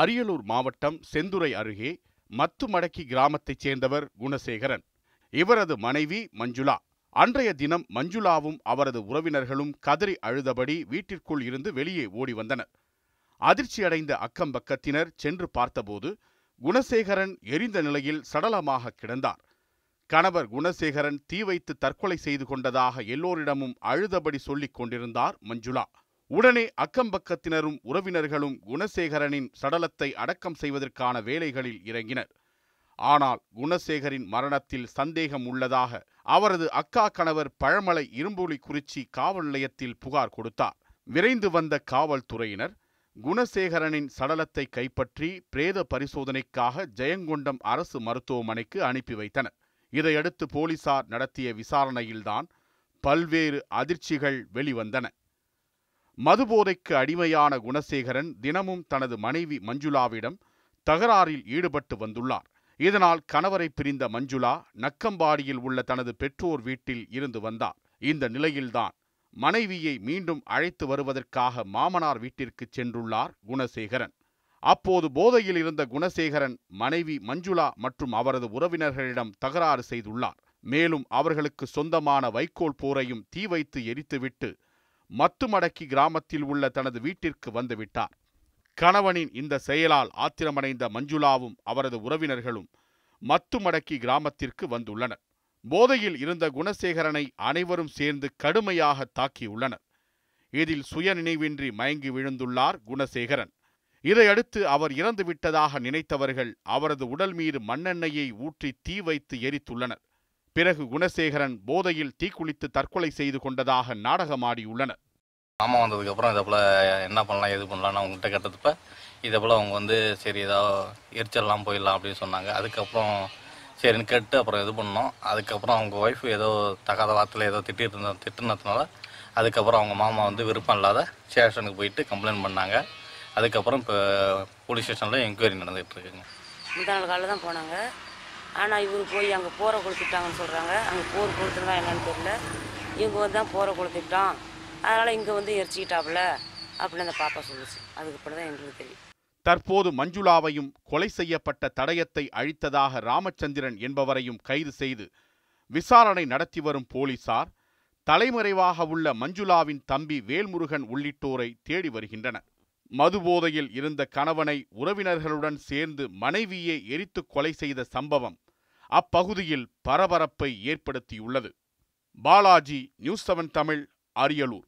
அரியலூர் மாவட்டம் செந்துறை அருகே மத்துமடக்கி கிராமத்தைச் சேர்ந்தவர் குணசேகரன். இவரது மனைவி மஞ்சுளா. அன்றைய தினம் மஞ்சுளாவும் அவரது உறவினர்களும் கதறி அழுதபடி வீட்டிற்குள் இருந்து வெளியே ஓடி வந்தனர். அதிர்ச்சியடைந்த அக்கம் பக்கத்தினர் சென்று பார்த்தபோது குணசேகரன் எரிந்த நிலையில் சடலமாக கிடந்தார். கணவர் குணசேகரன் தீ வைத்து தற்கொலை செய்து கொண்டதாக எல்லோரிடமும் அழுதபடி சொல்லிக் கொண்டிருந்தார் மஞ்சுளா. உடனே அக்கம்பக்கத்தினரும் உறவினர்களும் குணசேகரனின் சடலத்தை அடக்கம் செய்வதற்கான வேலைகளில் இறங்கினர். ஆனால் குணசேகரின் மரணத்தில் சந்தேகம் உள்ளதாக அவரது அக்கா கணவர் பழமலை இரும்புலி குறிச்சி காவல் நிலையத்தில் புகார் கொடுத்தார். விரைந்து வந்த காவல்துறையினர் குணசேகரனின் சடலத்தை கைப்பற்றி பிரேத பரிசோதனைக்காக ஜெயங்கொண்டம் அரசு மருத்துவமனைக்கு அனுப்பி வைத்தனர். இதையடுத்து போலீசார் நடத்திய விசாரணையில்தான் பல்வேறு அதிர்ச்சிகள் வெளிவந்தன. மதுபோதைக்கு அடிமையான குணசேகரன் தினமும் தனது மனைவி மஞ்சுளாவிடம் தகராறில் ஈடுபட்டு வந்துள்ளார். இதனால் கணவரை பிரிந்த மஞ்சுளா நக்கம்பாடியில் உள்ள தனது பெற்றோர் வீட்டில் இருந்து வந்தார். இந்த நிலையில்தான் மனைவியை மீண்டும் அழைத்து வருவதற்காக மாமனார் வீட்டிற்கு சென்றுள்ளார் குணசேகரன். அப்போது போதையில் இருந்த குணசேகரன் மனைவி மஞ்சுளா மற்றும் அவரது உறவினர்களிடம் தகராறு செய்துள்ளார். மேலும் அவர்களுக்கு சொந்தமான வைக்கோல் போரையும் தீ வைத்து எரித்துவிட்டு மத்துமடக்கி கிராமத்தில் உள்ள தனது வீட்டிற்கு வந்துவிட்டார். கணவனின் இந்த செயலால் ஆத்திரமடைந்த மஞ்சுளாவும் அவரது உறவினர்களும் மத்துமடக்கி கிராமத்திற்கு வந்துள்ளனர். போதையில் இருந்த குணசேகரனை அனைவரும் சேர்ந்து கடுமையாக தாக்கியுள்ளனர். இதில் சுயநினைவின்றி மயங்கி விழுந்துள்ளார் குணசேகரன். இதையடுத்து அவர் இறந்துவிட்டதாக நினைத்தவர்கள் அவரது உடல் மீது மண்ணெண்ணெயை ஊற்றி தீ வைத்து எரித்துள்ளனர். பிறகு குணசேகரன் போதையில் தீக்குளித்து தற்கொலை செய்து கொண்டதாக நாடகமாடியுள்ளனர். மாமா வந்ததுக்கப்புறம் இதை போல் என்ன பண்ணலாம் எது பண்ணலாம்னு அவங்ககிட்ட கேட்டதுப்ப இதை போல் அவங்க வந்து சரி ஏதோ எரிச்சிடலாம் போயிடலாம் அப்படின்னு சொன்னாங்க. அதுக்கப்புறம் சரின்னு கேட்டு அப்புறம் இது பண்ணோம். அதுக்கப்புறம் அவங்க ஒய்ஃப் ஏதோ தகாத வார்த்தையில் ஏதோ திட்டிட்டு இருந்த திட்டுனதுனால அதுக்கப்புறம் அவங்க மாமா வந்து விருப்பம் இல்லாத ஸ்டேஷனுக்கு போயிட்டு கம்ப்ளைண்ட் பண்ணாங்க. அதுக்கப்புறம் இப்போ போலீஸ் ஸ்டேஷனில் என்கொயரி நடந்துகிட்டு இருக்குங்க. முந்தா நாள் காலையில் தான் போனாங்க. ஆனால் இவர் போய் அங்கே போரை கொடுத்துட்டாங்கன்னு சொல்கிறாங்க அங்கே போர் கொடுத்துருந்தா என்னன்னு தெரியல. இவங்க வந்து தான் போரை கொடுத்துட்டான் அதனால் இங்கே வந்து எரிச்சிக்கிட்டாப்புல அப்படின்னு அந்த பாப்பா சொல்லுச்சு. அதுக்கப்புறம் தான் எங்களுக்கு தெரியும். தற்போது மஞ்சுளாவையும் கொலை செய்யப்பட்ட தடயத்தை அழித்ததாக ராமச்சந்திரன் என்பவரையும் கைது செய்து விசாரணை நடத்தி வரும் போலீசார் தலைமறைவாக உள்ள மஞ்சுளாவின் தம்பி வேல்முருகன் உள்ளிட்டோரை தேடி வருகின்றனர். மதுபோதையில் இருந்த கணவனை உறவினர்களுடன் சேர்ந்து மனைவியே எரித்து கொலை செய்த சம்பவம் அப்பகுதியில் பரபரப்பை ஏற்படுத்தியுள்ளது. Balaji news seven Tamil Ariyalur.